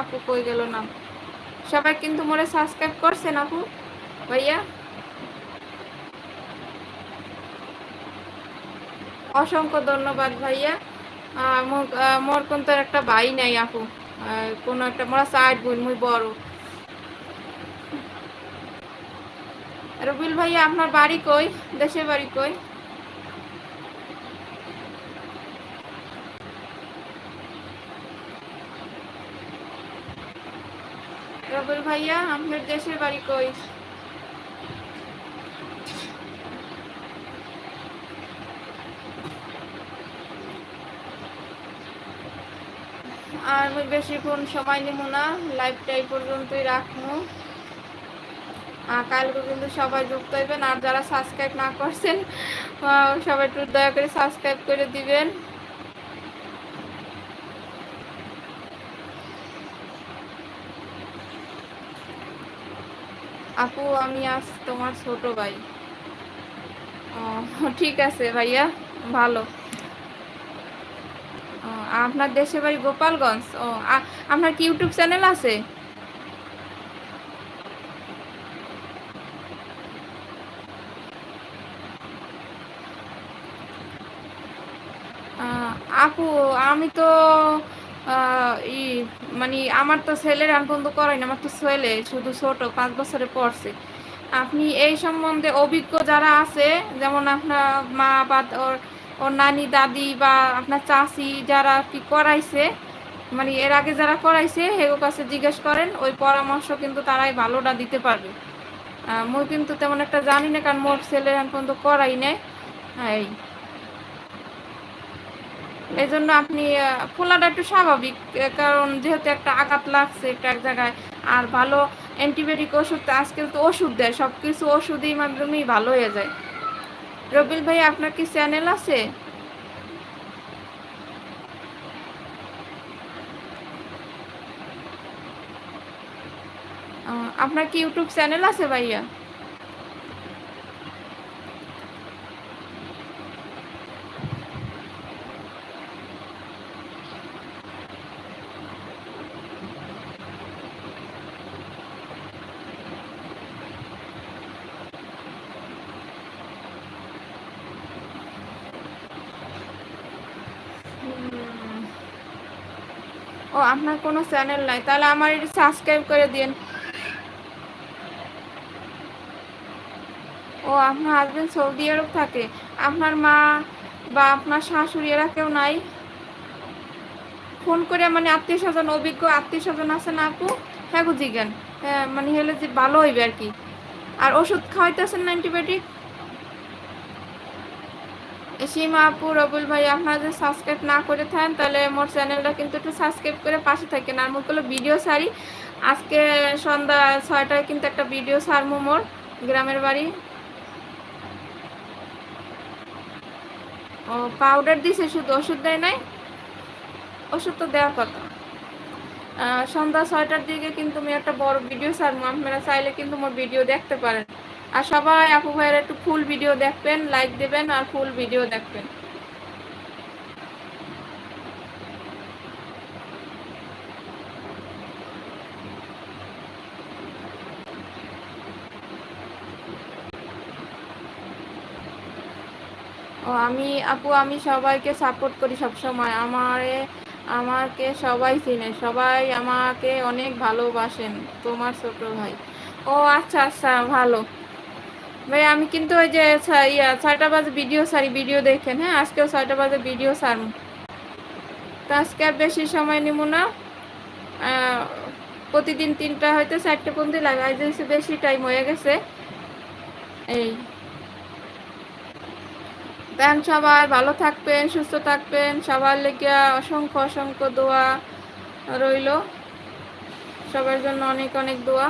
আপু কই গেল না? সবাই কিন্তু মোরে সাবস্ক্রাইব করছেন আপু। ভাইয়া? অসংখ্য ধন্যবাদ ভাইয়া। মোর কোন কিন্তু একটা ভাই নাই আপু। কোনো একটা, মোরা সাইড বোন, মুই বড়। রবিল ভাইয়া, আপনার বাড়ি কই? দেশের বাড়ি কই? রবিল ভাইয়া আপনার দেশের বাড়ি কই? আর বেশিক্ষণ সময় নেব না লাইভটা এই পর্যন্তই রাখব। কালকে কিন্তু সবাই যুক্ত হইবেন, আর যারা সাবস্ক্রাইব না করছেন সবাই একটু দয়া করে সাবস্ক্রাইব করে দিবেন। আপু, আমি আজ তোমার ছোট ভাই। ও, ঠিক আছে ভাইয়া, ভালো। আপনার দেশে বাড়ি গোপালগঞ্জ? ও আপনার কি ইউটিউব চ্যানেল আছে? আপু, আমি তো ই মানে আমার তো ছেলের পর্যন্ত করাই না, আমার তো ছেলে, শুধু ছোট, পাঁচ বছরে পড়ছে। আপনি এই সম্বন্ধে অভিজ্ঞ যারা আছে, যেমন আপনার মা বা ওর ওর নানি, দাদি বা আপনার চাষি যারা কি করাইছে মানে এর আগে যারা করাইছে, হেগো কাছে জিজ্ঞেস করেন, ওই পরামর্শ কিন্তু তারাই ভালোটা দিতে পারবে। মই কিন্তু তেমন একটা জানি না, কারণ মোর ছেলে এখন পর্যন্ত করাই নেই। এই। এই জন্য আপনি খোলাটা একটু স্বাভাবিক কারণ যেহেতু একটা আঘাত লাগছে একটা এক জায়গায়, আর ভালো অ্যান্টিবায়োটিক ওষুধ তো আজকাল তো ওষুধ দেয় সব কিছু ওষুধের মাধ্যমেই ভালো হয়ে যায়। রবিল ভাই, আপনার কি চ্যানেল আছে? আপনার কি ইউটিউব চ্যানেল আছে ভাইয়া? ও, আপনার কোনো চ্যানেল নাই। তাহলে আমার এটা সাবস্ক্রাইব করে দিন ও, আপনার হাজবেন্ড সৌদি আরব থাকে। আপনার মা বা আপনার শাশুড়ি এরা কেউ নাই? ফোন করে মানে আত্মীয় স্বজন অভিজ্ঞ আত্মীয় স্বজন আছে না আপু? হ্যাঁ গো হ্যাঁ মানে হলে যে ভালো হইবে আর কি। আর ওষুধ খাওয়াইতেছেন না অ্যান্টিবায়োটিক সীমা আপু, রবুল ভাই, আপনারা যদি সাবস্ক্রাইব না করে থাকেন, তাহলে মোর চ্যানেলটা কিন্তু একটু সাবস্ক্রাইব করে পাশে থাকেন। আর মোরগুলো ভিডিও সারি আজকে সন্ধ্যা ছয়টায় কিন্তু একটা ভিডিও সারমু মোর, গ্রামের বাড়ি। ও পাউডার দিছে শুধু, ওষুধ দেয় নাই? ওষুধ তো দেওয়ার কথা। সন্ধ্যা ছয়টার দিকে কিন্তু আমি একটা বড় ভিডিও সারমু আপনারা চাইলে কিন্তু মোর ভিডিও দেখতে পারেন। আর সবাই আপু ভাইয়ের একটু ফুল ভিডিও দেখবেন লাইক দেবেন আর ফুল ভিডিও দেখবেন। ও, আমি, আপু, আমি সবাইকে সাপোর্ট করি সব সময় আমারে, আমাকে সবাই চিনে, সবাই আমাকে অনেক ভালোবাসেন, তোমার ছোট ভাই। ও আচ্ছা আচ্ছা ভালো। ভাই, আমি কিন্তু ওই যে ছয়টা বাজে ভিডিও সারি ভিডিও দেখেন হ্যাঁ? আজকেও ছয়টা বাজে ভিডিও সারম। তো আজকে আর বেশি সময় নিব না। প্রতিদিন তিনটা হয়তো চারটে পর্যন্ত লাগে, আজ বেশি টাইম হয়ে গেছে। এই। দেন সবাই ভালো থাকবেন, সুস্থ থাকবেন। সবার লেগে অসংখ্য অসংখ্য দোয়া রইল। সবার জন্য অনেক অনেক দোয়া।